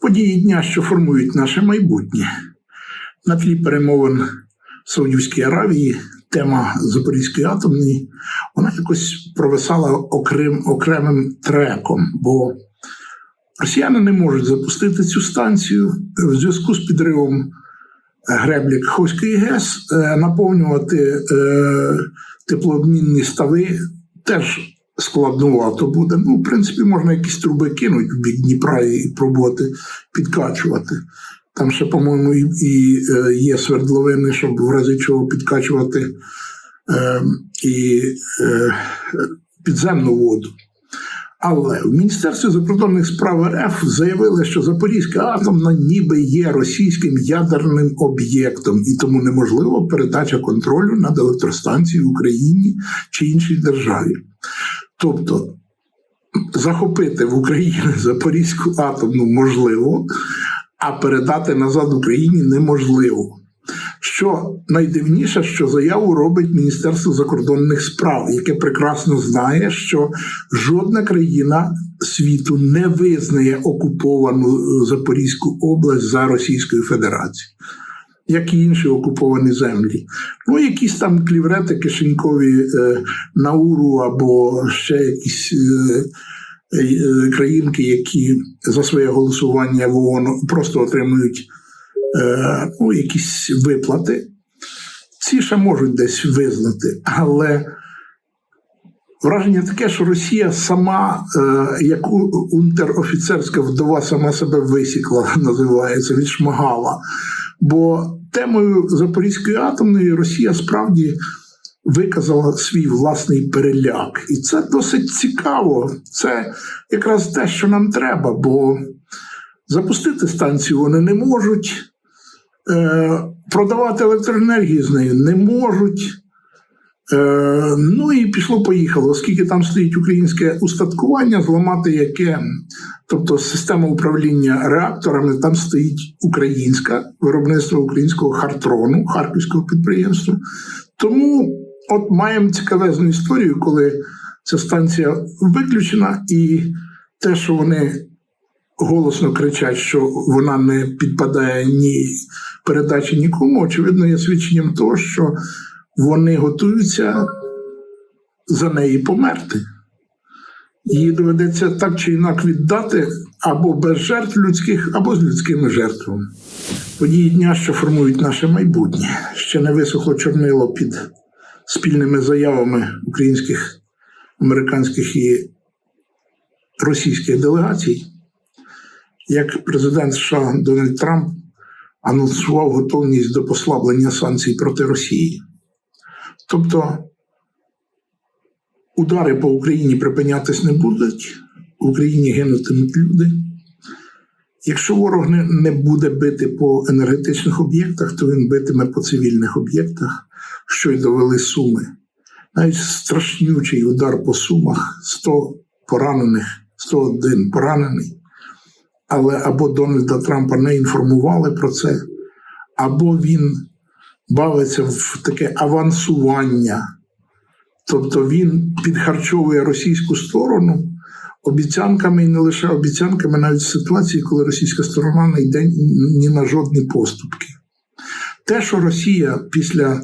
Події дня, що формують наше майбутнє. На тлі перемовин Саудівській Аравії тема Запорізької атомної вона якось провисала окрем, окремим треком, бо росіяни не можуть запустити цю станцію в зв'язку з підривом греблі Каховської ГЕС, е, наповнювати е, теплообмінні стави теж складновато буде. Ну, в принципі, можна якісь труби кинути в бік Дніпра і пробувати підкачувати. Там ще, по-моєму, і, е, є свердловини, щоб в разі чого підкачувати е, і підземну воду. Але в Міністерстві закордонних справ РФ заявили, що Запорізька атомна ніби є російським ядерним об'єктом, і тому неможлива передача контролю над електростанцією в Україні чи іншій державі. Тобто захопити в Україні Запорізьку атомну можливо, а передати назад Україні неможливо. Що найдивніше, що заяву робить Міністерство закордонних справ, яке прекрасно знає, що жодна країна світу не визнає окуповану Запорізьку область за Російською Федерацією, як і інші окуповані землі. Ну, якісь там кліврети кишенькові е, Науру або ще якісь. Е, е, Країнки, які за своє голосування в ООН просто отримують е, ну, якісь виплати, ці ще можуть десь визнати, але враження таке, що Росія сама, е, як унтерофіцерська вдова, сама себе висікла, називається, відшмагала. Бо темою Запорізької атомної Росія справді виказала свій власний переляк. І це досить цікаво. Це якраз те, що нам треба, бо запустити станцію вони не можуть. Е, продавати електроенергію з нею не можуть. Е, ну і пішло-поїхало, оскільки там стоїть українське устаткування, зламати яке, тобто система управління реакторами, там стоїть українська виробництво українського хартрону, харківського підприємства. Тому от маємо цікавезну історію, коли ця станція виключена, і те, що вони голосно кричать, що вона не підпадає ні передачі нікому, очевидно, є свідченням того, що вони готуються за неї померти. Її доведеться так чи інак віддати або без жертв людських, або з людськими жертвами. Події дня, що формують наше майбутнє, ще не висохло чорнило під спільними заявами українських, американських і російських делегацій як президент США Дональд Трамп анонсував готовність до послаблення санкцій проти Росії. Тобто удари по Україні припинятись не будуть, в Україні гинутимуть люди. Якщо ворог не, буде бити по енергетичних об'єктах, то він битиме по цивільних об'єктах, що й довели суми. Навіть страшнючий удар по сумах 100 поранених, 101 поранений але або Дональда Трампа не інформували про це, або він бавиться в таке авансування. Тобто він підхарчовує російську сторону обіцянками і не лише обіцянками, навіть в ситуації, коли російська сторона не йде ні на жодні поступки. Те, що Росія після,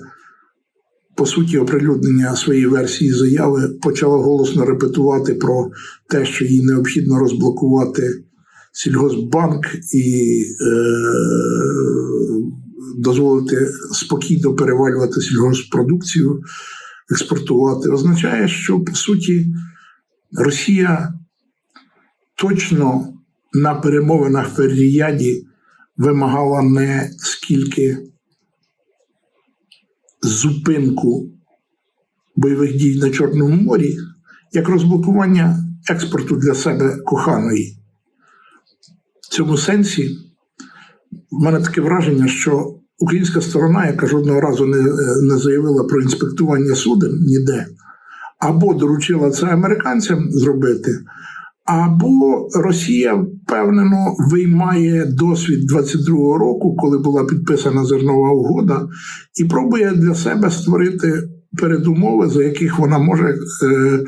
по суті, оприлюднення своєї версії заяви почала голосно репетувати про те, що їй необхідно розблокувати Сільгоспбанк і е, дозволити спокійно перевалювати сільгоспродукцію, експортувати, означає, що по суті Росія точно на перемовинах в Ріяді вимагала не скільки зупинку бойових дій на Чорному морі, як розблокування експорту для себе коханої. В цьому сенсі в мене таке враження, що українська сторона, яка жодного разу не, не заявила про інспектування суден ніде, або доручила це американцям зробити, Або Росія впевнено виймає досвід 22-го року, коли була підписана зернова угода, і пробує для себе створити передумови, за яких вона може е,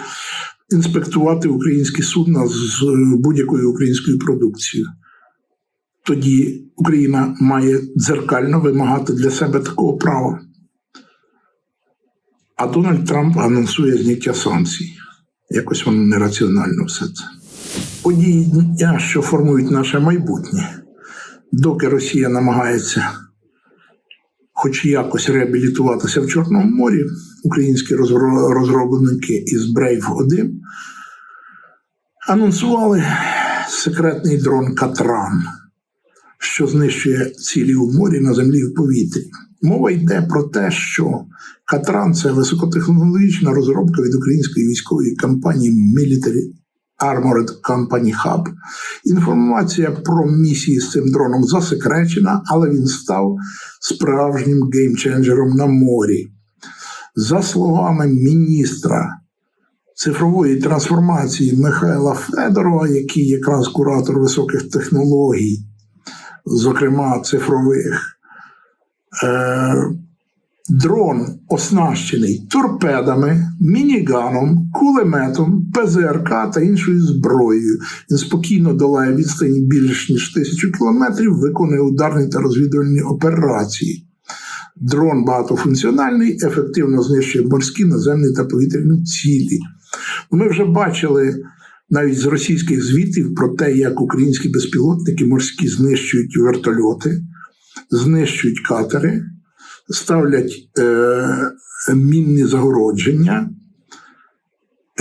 інспектувати українські судна з будь-якою українською продукцією. Тоді Україна має дзеркально вимагати для себе такого права. А Дональд Трамп анонсує зняття санкцій. Якось воно нераціонально все це. Події дня, що формують наше майбутнє, доки Росія намагається хоч якось реабілітуватися в Чорному морі, українські розро- розробники із Brave 1 анонсували секретний дрон Катран, що знищує цілі у морі на землі і в повітрі. Мова йде про те, що Катран це високотехнологічна розробка від української військової компанії Military Armored Company Hub. Інформація про місії з цим дроном засекречена, але він став справжнім геймченджером на морі. За словами міністра цифрової трансформації Михайла Федорова, який якраз куратор високих технологій, зокрема цифрових, е, дрон оснащений торпедами, мініганом, кулеметом, ПЗРК та іншою зброєю. Він спокійно долає відстані більш ніж тисячу кілометрів, виконує ударні та розвідувальні операції. Дрон багатофункціональний, ефективно знищує морські, наземні та повітряні цілі. Ми вже бачили навіть з російських звітів про те, як українські безпілотники морські знищують вертольоти, знищують катери, ставлять е, мінні загородження.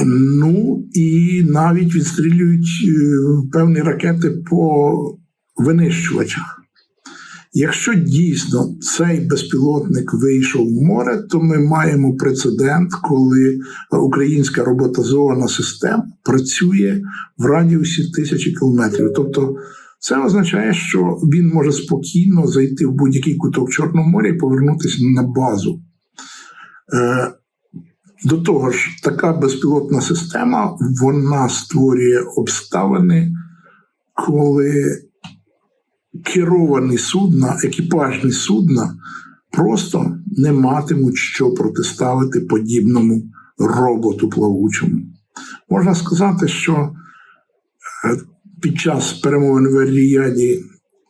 Ну і навіть відстрілюють е, певні ракети по винищувачах. Якщо дійсно цей безпілотник вийшов в море, то ми маємо прецедент, коли українська роботизована система працює в радіусі тисячі кілометрів. Тобто, це означає, що він може спокійно зайти в будь-який куток Чорного моря і повернутися на базу. Е, До того ж, така безпілотна система вона створює обставини, коли керовані судна, екіпажні судна просто не матимуть що протиставити подібному роботу плавучому. Можна сказати, що е, під час перемовин в Ріяді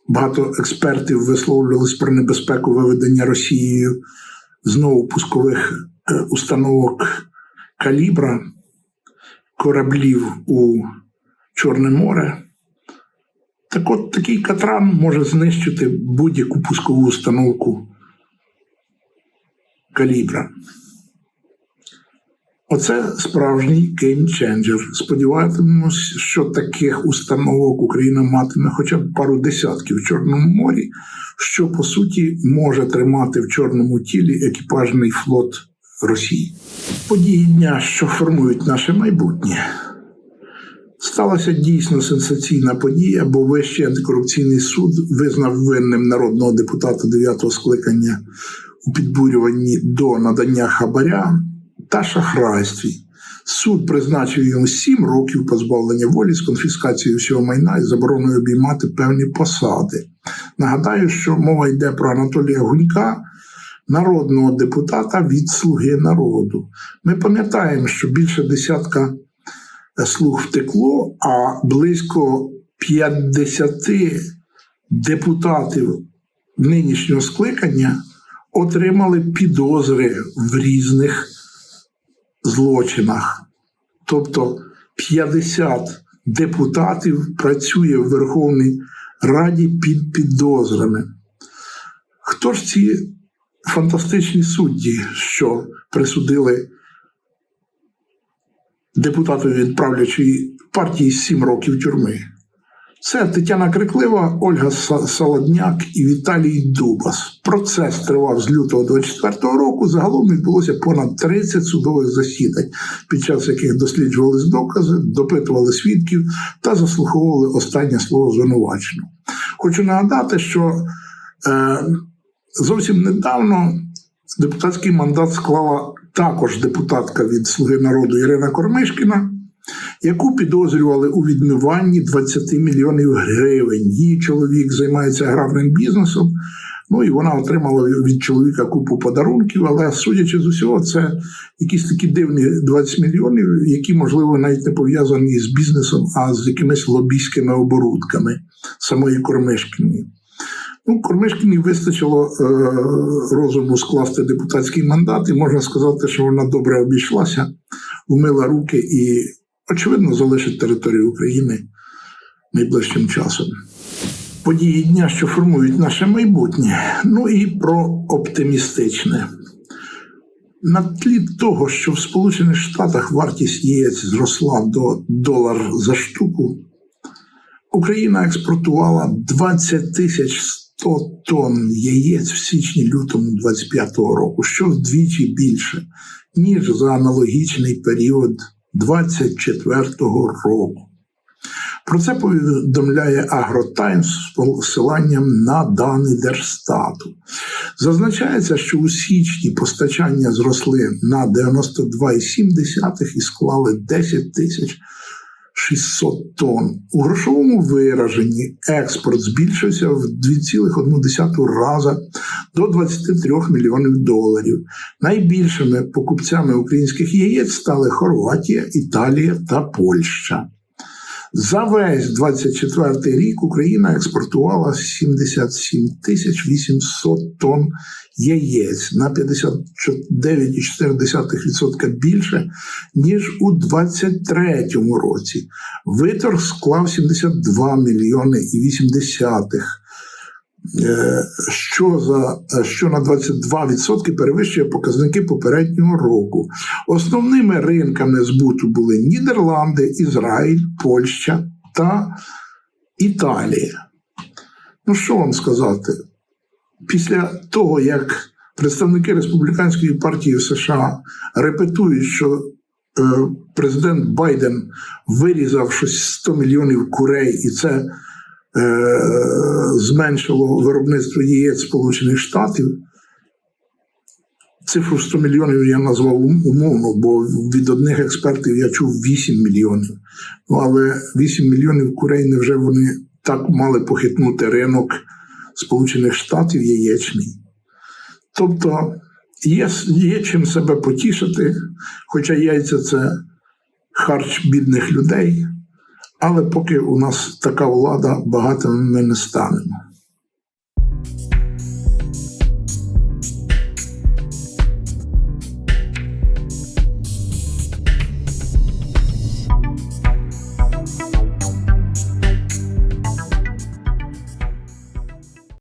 багато експертів висловлювалися про небезпеку виведення Росією знову пускових е, установок калібра, кораблів у Чорне море. Так от такий катран може знищити будь-яку пускову установку калібра. Оце справжній геймченджер. Сподіватимемось, що таких установок Україна матиме хоча б пару десятків в Чорному морі, що по суті може тримати в чорному тілі екіпажний флот Росії. Події дня, що формують наше майбутнє. Сталася дійсно сенсаційна подія, бо Вищий антикорупційний суд визнав винним народного депутата 9-го скликання у підбурюванні до надання хабаря та шахрайстві. Суд призначив йому 7 років позбавлення волі з конфіскацією всього майна і забороною обіймати певні посади. Нагадаю, що мова йде про Анатолія Гунька, народного депутата від Слуги народу. Ми пам'ятаємо, що більше десятка слуг втекло, а близько 50 депутатів нинішнього скликання отримали підозри в різних злочинах. Тобто 50 депутатів працює в Верховній Раді під підозрами. Хто ж ці фантастичні судді, що присудили депутатові від правлячої партії 7 років тюрми. Це Тетяна Криклива, Ольга Солодняк і Віталій Дубас. Процес тривав з лютого 24 року. Загалом відбулося понад 30 судових засідань, під час яких досліджувались докази, допитували свідків та заслуховували останнє слово звинуваченого. Хочу нагадати, що е, зовсім недавно депутатський мандат склала також депутатка від Слуги народу Ірина Кормишкіна, яку підозрювали у відмиванні 20 мільйонів гривень. Її чоловік займається аграрним бізнесом. Ну і вона отримала від чоловіка купу подарунків, але судячи з усього, це якісь такі дивні 20 мільйонів, які, можливо, навіть не пов'язані з бізнесом, а з якимись лобійськими оборудками самої Кормишкіної. Ну, Кормишкіні вистачило е, розуму скласти депутатський мандат, і можна сказати, що вона добре обійшлася, вмила руки і, очевидно, залишить територію України найближчим часом. Події дня, що формують наше майбутнє, ну і про оптимістичне. На тлі того, що в Сполучених Штатах вартість яєць зросла до долар за штуку, Україна експортувала 20 тисяч 100 тонн яєць в січні-лютому 25-го року, що вдвічі більше, ніж за аналогічний період 24-го року. Про це повідомляє Агротаймс з посиланням на дані Держстату. Зазначається, що у січні постачання зросли на 92,7 і склали 10 тисяч 600 тонн. У грошовому вираженні експорт збільшився в 2,1 рази до 23 мільйонів доларів. Найбільшими покупцями українських яєць стали Хорватія, Італія та Польща. За весь 24 рік Україна експортувала 77 тисяч 800 тонн яєць на 59,4% більше, ніж у 23 році. Виторг склав 72 мільйони і 8 десятих. Е, Що за що на 22% перевищує показники попереднього року. Основними ринками збуту були Нідерланди, Ізраїль, Польща та Італія. Ну, що вам сказати? Після того, як представники республіканської партії в США репетують, що е, президент Байден вирізав щось 100 мільйонів курей, і це Е, зменшило виробництво яєць Сполучених Штатів. Цифру 100 мільйонів я назвав умовно, бо від одних експертів я чув 8 мільйонів. Ну, але 8 мільйонів курей невже вони так мали похитнути ринок Сполучених Штатів яєчний? Тобто є, є чим себе потішити, хоча яйця це харч бідних людей. Але поки у нас така влада, багато ми не станемо.